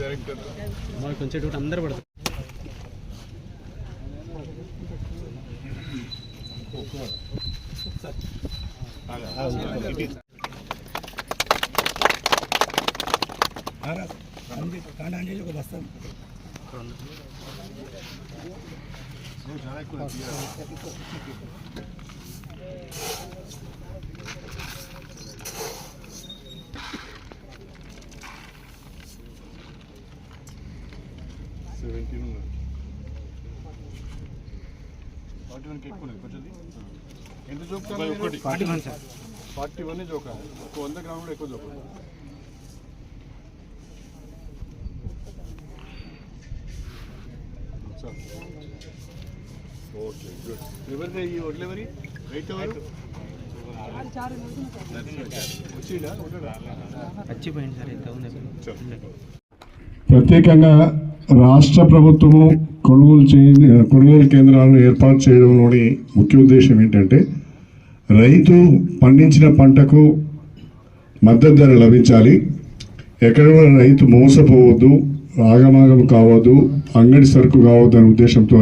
Director కొంచెం అందరు పడతారు ఒక బస్తా సెవెంటీన్ ఉన్నారు ఫార్టీ వన్కి ఎక్కువ లేదు కొంచెం ఎంత జోకాలి ఒకటి forty one sir forty one జోకాలి ఒక వంద గ్రాములు కూడా ఎక్కువ జోకాలి ఓకే గుడ్ ఎవరిది ఈ వడ్లు ఎవరి? రైట్ ఎవరు వచ్చిందా వచ్చిపోయింది సార్ ఎంత ఉంది ప్రత్యేకంగా రాష్ట్ర ప్రభుత్వము కొనుగోలు చే కొనుగోలు కేంద్రాలను ఏర్పాటు చేయడంలోని ముఖ్య ఉద్దేశం ఏంటంటే రైతు పండించిన పంటకు మద్దతు ధర లభించాలి. ఎక్కడ కూడా రైతు మోసపోవద్దు ఆగమాగం కావద్దు అంగడి సరుకు కావద్దు అనే ఉద్దేశంతో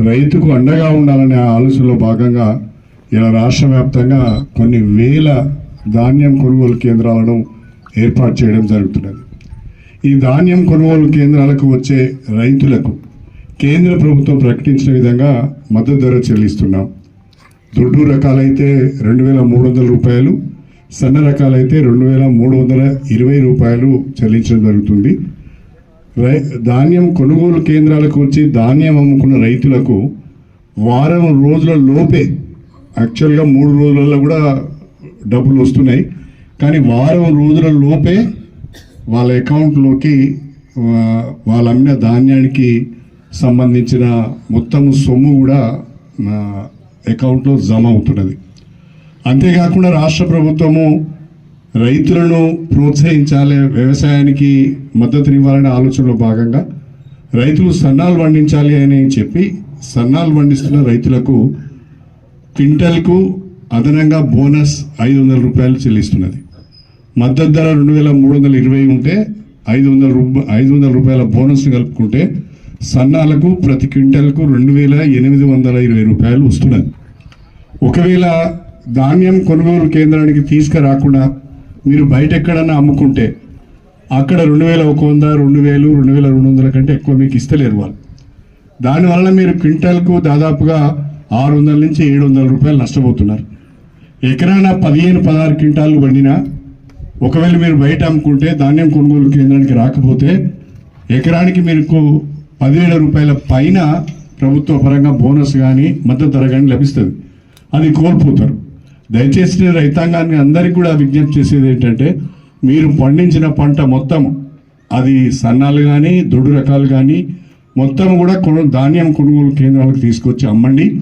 రైతుకు అండగా ఉండాలనే ఆలోచనలో భాగంగా ఇలా రాష్ట్ర వ్యాప్తంగా కొన్ని వేల ధాన్యం కొనుగోలు కేంద్రాలను ఏర్పాటు చేయడం జరుగుతున్నది. ఈ ధాన్యం కొనుగోలు కేంద్రాలకు వచ్చే రైతులకు కేంద్ర ప్రభుత్వం ప్రకటించిన విధంగా మద్దతు ధర చెల్లిస్తున్నాం. దొడ్డు రకాలైతే రెండు వేల మూడు వందల రూపాయలు సన్న రకాలైతే రెండు వేల మూడు వందల ఇరవై రూపాయలు చెల్లించడం జరుగుతుంది. ధాన్యం కొనుగోలు కేంద్రాలకు వచ్చి ధాన్యం అమ్ముకున్న రైతులకు వారం రోజుల లోపే యాక్చువల్గా మూడు రోజులలో కూడా డబ్బులు వస్తున్నాయి. కానీ వారం రోజుల లోపే వాళ్ళ అకౌంట్లోకి ఆ, వాళ్ళు అమ్మిన ధాన్యానికి సంబంధించిన మొత్తం సొమ్ము కూడా నా అకౌంట్లో జమ అవుతున్నది. అంతేకాకుండా రాష్ట్ర ప్రభుత్వము రైతులను ప్రోత్సహించాలి వ్యవసాయానికి మద్దతునివ్వాలనే ఆలోచనలో భాగంగా రైతులు సన్నాలు పండించాలి అని చెప్పి సన్నాలు పండిస్తున్న రైతులకు క్వింటల్కు అదనంగా బోనస్ ఐదు వందల రూపాయలు చెల్లిస్తున్నది. మద్దతు ధర రెండు వేల మూడు వందల ఇరవై ఉంటే ఐదు వందల రూపాయ ఐదు వందల రూపాయల బోనస్ కలుపుకుంటే సన్నాలకు ప్రతి క్వింటల్కు రెండు వేల ఎనిమిది వందల ఇరవై రూపాయలు వస్తున్నది. ఒకవేళ ధాన్యం కొనుగోలు కేంద్రానికి తీసుకురాకుండా మీరు బయట ఎక్కడన్నా అమ్ముకుంటే అక్కడ రెండు వేల ఒక వంద రెండు వేలు రెండు వేల రెండు వందల కంటే ఎక్కువ మీకు ఇస్తలేరు వాళ్ళు. దానివల్ల మీరు క్వింటల్కు దాదాపుగా ఆరు వందల నుంచి ఏడు వందల రూపాయలు నష్టపోతున్నారు. ఎకరాన పదిహేను పదహారు క్వింటాలు పండినా ఒకవేళ మీరు బయట అమ్ముకుంటే ధాన్యం కొనుగోలు కేంద్రానికి రాకపోతే ఎకరానికి మీకు పదివేల రూపాయల పైన ప్రభుత్వ పరంగా బోనస్ కానీ మద్దతు ధర కానీ లభిస్తుంది. అది కోల్పోతారు. దయచేసి రైతాంగాన్ని అందరికీ కూడా విజ్ఞప్తి చేసేది ఏంటంటే మీరు పండించిన పంట మొత్తం అది సన్నాలు కానీ దొడ్డు రకాలు కానీ మొత్తం కూడా కొను ధాన్యం కొనుగోలు కేంద్రాలకు తీసుకొచ్చి అమ్మండి.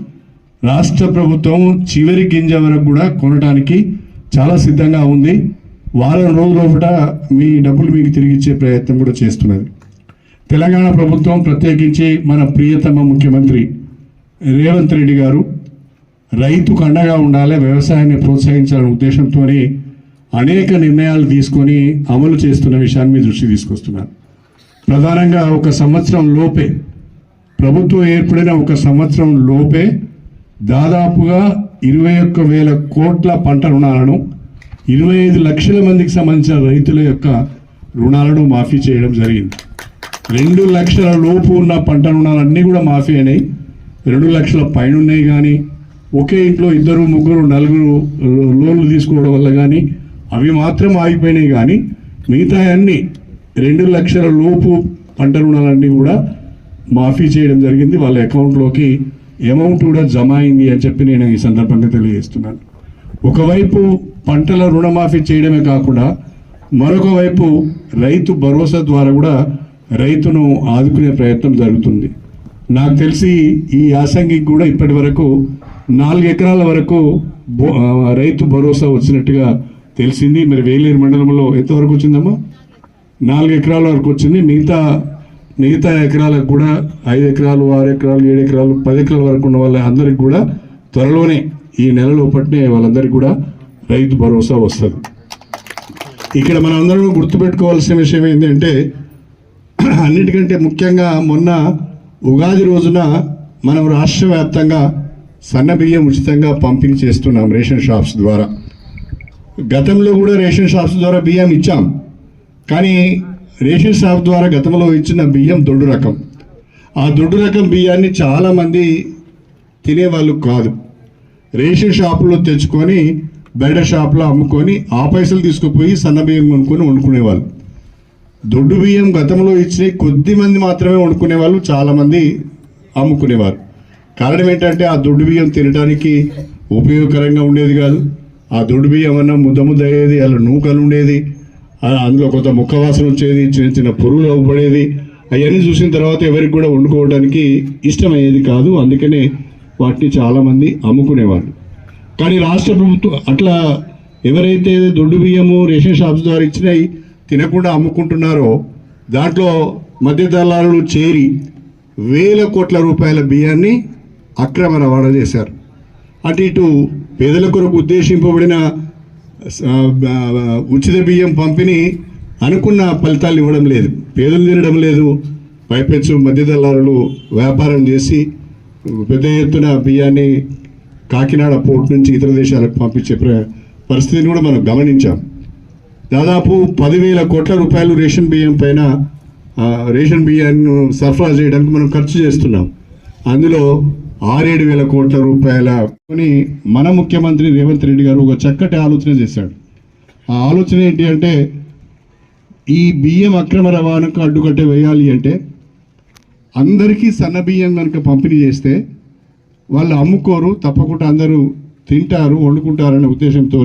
రాష్ట్ర ప్రభుత్వం చివరి గింజ వరకు కూడా కొనడానికి చాలా సిద్ధంగా ఉంది. వారం రోజుల మీ డబ్బులు మీకు తిరిగి ఇచ్చే ప్రయత్నం కూడా చేస్తున్నది. తెలంగాణ ప్రభుత్వం ప్రత్యేకించి మన ప్రియతమ ముఖ్యమంత్రి రేవంత్ రెడ్డి గారు రైతుకు అండగా ఉండాలి వ్యవసాయాన్ని ప్రోత్సహించాలనే ఉద్దేశంతోనే అనేక నిర్ణయాలు తీసుకొని అమలు చేస్తున్న విషయాన్ని మీ దృష్టి తీసుకొస్తున్నాను. ప్రధానంగా ఒక సంవత్సరం లోపే ప్రభుత్వం ఏర్పడిన ఒక సంవత్సరం లోపే దాదాపుగా ఇరవై ఒక్క వేల కోట్ల పంట రుణాలను ఇరవై ఐదు లక్షల మందికి సంబంధించిన రైతుల యొక్క రుణాలను మాఫీ చేయడం జరిగింది. రెండు లక్షల లోపు ఉన్న పంట రుణాలన్నీ కూడా మాఫీ అయినాయి. రెండు లక్షల పైన ఉన్నాయి కానీ ఒకే ఇంట్లో ఇద్దరు ముగ్గురు నలుగురు లోన్లు తీసుకోవడం వల్ల కానీ అవి మాత్రం ఆగిపోయినాయి కానీ మిగతా అన్ని రెండు లక్షల లోపు పంట రుణాలన్నీ కూడా మాఫీ చేయడం జరిగింది. వాళ్ళ అకౌంట్లోకి అమౌంట్ కూడా జమ అయింది అని చెప్పి నేను ఈ సందర్భంగా తెలియజేస్తున్నాను. ఒకవైపు పంటల రుణమాఫీ చేయడమే కాకుండా మరొక వైపు రైతు భరోసా ద్వారా కూడా రైతును ఆదుకునే ప్రయత్నం జరుగుతుంది. నాకు తెలిసి ఈ యాసంగికి కూడా ఇప్పటి వరకు నాలుగు ఎకరాల వరకు రైతు భరోసా వచ్చినట్టుగా తెలిసింది. మరి వేలేరు మండలంలో ఎంతవరకు వచ్చిందమ్మా? నాలుగు ఎకరాల వరకు వచ్చింది. మిగతా మిగతా ఎకరాలకు కూడా ఐదు ఎకరాలు ఆరు ఎకరాలు ఏడు ఎకరాలు పది ఎకరాల వరకు ఉన్న వాళ్ళ అందరికి కూడా త్వరలోనే ఈ నెలలో పట్టినే వాళ్ళందరికీ కూడా రైతు భరోసా వస్తుంది. ఇక్కడ మనం అందరం గుర్తుపెట్టుకోవాల్సిన విషయం ఏంటంటే అన్నిటికంటే ముఖ్యంగా మొన్న ఉగాది రోజున మనం రాష్ట్ర వ్యాప్తంగా సన్న బియ్యం ఉచితంగా పంపిణీ చేస్తున్నాం రేషన్ షాప్స్ ద్వారా. గతంలో కూడా రేషన్ షాప్స్ ద్వారా బియ్యం ఇచ్చాం. కానీ రేషన్ షాప్ ద్వారా గతంలో ఇచ్చిన బియ్యం దొడ్డు రకం. ఆ దొడ్డు రకం బియ్యాన్ని చాలామంది తినేవాళ్ళు కాదు. రేషన్ షాపులో తెచ్చుకొని బయట షాప్లో అమ్ముకొని ఆ పైసలు తీసుకుపోయి సన్న బియ్యం కొనుక్కొని వండుకునేవాళ్ళు. దొడ్డు బియ్యం గతంలో ఇచ్చిన కొద్ది మంది మాత్రమే వండుకునే వాళ్ళు అమ్ముకునేవారు. కారణం ఏంటంటే ఆ దొడ్డు బియ్యం తినడానికి ఉపయోగకరంగా ఉండేది కాదు. ఆ దొడ్డు బియ్యం అన్న ముద్ద ముద్ద అయ్యేది? అలా నూకలు ఉండేది. అందులో కొంత ముక్కవాసన వచ్చేది చిన్న చిన్న పురుగులు అవ్వబడేది. అవన్నీ చూసిన తర్వాత ఎవరికి కూడా వండుకోవడానికి ఇష్టమయ్యేది కాదు. అందుకనే వాటిని చాలామంది అమ్ముకునేవారు కానీ రాష్ట్ర ప్రభుత్వం అట్లా ఎవరైతే దొడ్డు బియ్యము రేషన్ షాప్స్ ద్వారా ఇచ్చినాయి తినకుండా అమ్ముకుంటున్నారో దాంట్లో మధ్య దళారులు చేరి వేల కోట్ల రూపాయల బియ్యాన్ని అక్రమ రవాణా చేశారు. అటు ఇటు పేదల కొరకు ఉద్దేశింపబడిన ఉచిత బియ్యం పంపిణీ అనుకున్న ఫలితాలు ఇవ్వడం లేదు. పేదలు తినడం లేదు. పైపెచ్చు మధ్య దళారులు వ్యాపారం చేసి పెద్ద ఎత్తున బియ్యాన్ని కాకినాడ పోర్ట్ నుంచి ఇతర దేశాలకు పంపించే ప్ర- పరిస్థితిని కూడా మనం గమనించాం. దాదాపు పదివేల కోట్ల రూపాయలు రేషన్ బియ్యం పైన రేషన్ బియ్యాన్ని సరఫరా చేయడానికి మనం ఖర్చు చేస్తున్నాం. అందులో ఆరేడు వేల కోట్ల రూపాయల కొని మన ముఖ్యమంత్రి రేవంత్ రెడ్డి గారు ఒక చక్కటి ఆలోచన చేశాడు. ఆ ఆలోచన ఏంటి అంటే ఈ బియ్యం అక్రమ రవాణాకు అడ్డుకట్ట వేయాలి అంటే అందరికీ సన్న బియ్యం కనుక పంపిణీ చేస్తే వాళ్ళు అమ్ముకోరు తప్పకుండా అందరూ తింటారు వండుకుంటారనే ఉద్దేశంతో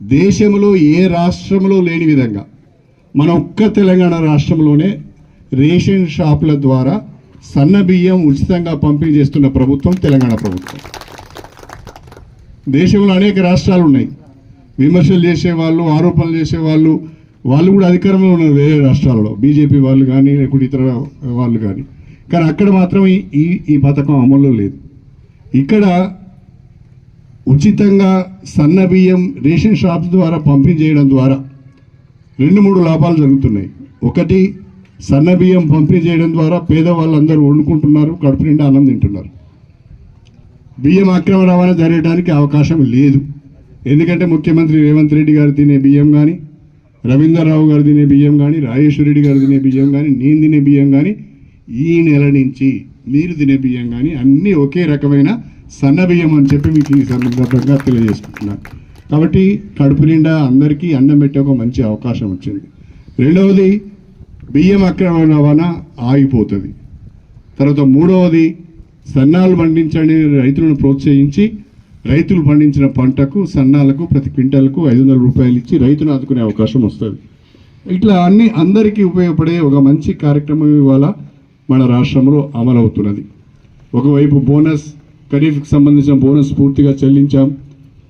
దేశంలో ఏ రాష్ట్రంలో లేని విధంగా మన ఒక్క తెలంగాణ రాష్ట్రంలోనే రేషన్ షాపుల ద్వారా సన్న బియ్యం ఉచితంగా పంపిణీ చేస్తున్న ప్రభుత్వం తెలంగాణ ప్రభుత్వం. దేశంలో అనేక రాష్ట్రాలు ఉన్నాయి. విమర్శలు చేసేవాళ్ళు ఆరోపణలు చేసేవాళ్ళు వాళ్ళు కూడా అధికారంలో ఉన్నారు వేరే రాష్ట్రాలలో. బీజేపీ వాళ్ళు కానీ లేకుంటే ఇతర వాళ్ళు కానీ కానీ అక్కడ మాత్రం ఈ- ఈ ఈ పథకం అమల్లో లేదు. ఇక్కడ ఉచితంగా సన్న బియ్యం రేషన్ షాప్స్ ద్వారా పంపిణీ చేయడం ద్వారా రెండు మూడు లాభాలు జరుగుతున్నాయి. ఒకటి సన్న బియ్యం పంపిణీ చేయడం ద్వారా పేదవాళ్ళందరూ వండుకుంటున్నారు కడుపు నిండా అన్నం తింటున్నారు. బియ్యం అక్రమ రవాణా జరగడానికి అవకాశం లేదు. ఎందుకంటే ముఖ్యమంత్రి రేవంత్ రెడ్డి గారు తినే బియ్యం కానీ రవీంద్రరావు గారు తినే బియ్యం కానీ రాజేశ్వర రెడ్డి గారు తినే బియ్యం కానీ నేను తినే బియ్యం కానీ ఈ నెల నుంచి మీరు తినే బియ్యం కానీ అన్నీ ఒకే రకమైన సన్న బియ్యం అని చెప్పి మీకు ఈ సందర్భంగా తెలియజేసుకుంటున్నాను కాబట్టి కడుపు నిండా అందరికీ అన్నం పెట్టే ఒక మంచి అవకాశం వచ్చింది. రెండవది బియ్యం అక్రమ రవాణా ఆగిపోతుంది. తర్వాత మూడవది సన్నాలు పండించండి రైతులను ప్రోత్సహించి రైతులు పండించిన పంటకు సన్నాలకు ప్రతి క్వింటాలకు ఐదు వందల రూపాయలు ఇచ్చి రైతును ఆదుకునే అవకాశం వస్తుంది. ఇట్లా అన్ని అందరికీ ఉపయోగపడే ఒక మంచి కార్యక్రమం ఇవాళ మన రాష్ట్రంలో అమలవుతున్నది. ఒకవైపు బోనస్ ఖరీఫ్కి సంబంధించిన బోనస్ పూర్తిగా చెల్లించాం.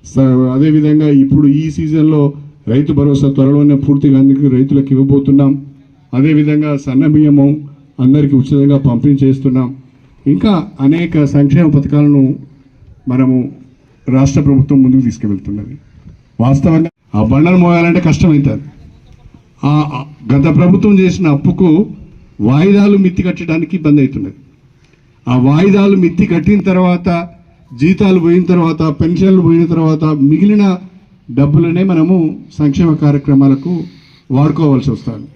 స- అదేవిధంగా ఇప్పుడు ఈ సీజన్లో రైతు భరోసా త్వరలోనే పూర్తిగా అందుకు రైతులకు ఇవ్వబోతున్నాం. అదేవిధంగా సన్న బియ్యము అందరికీ ఉచితంగా పంపిణీ చేస్తున్నాం. ఇంకా అనేక సంక్షేమ పథకాలను మనము రాష్ట్ర ప్రభుత్వం ముందుకు తీసుకువెళ్తున్నది. వాస్తవంగా ఆ బండను మోయాలంటే కష్టమవుతుంది ఆ ఆ గత ప్రభుత్వం చేసిన అప్పుకు వాయిదాలు మిత్తి కట్టడానికి ఇబ్బంది అవుతున్నది. ఆ వాయిదాలు మిత్తి కట్టిన తర్వాత జీతాలు పోయిన తర్వాత పెన్షన్లు పోయిన తర్వాత మిగిలిన డబ్బులనే మనము సంక్షేమ కార్యక్రమాలకు వాడుకోవాల్సి వస్తుంది.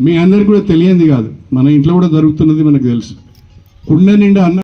మీ అందరికి కూడా తెలియంది కాదు. మన ఇంట్లో కూడా జరుగుతున్నది మనకు తెలుసు. కుండ నిండా అన్న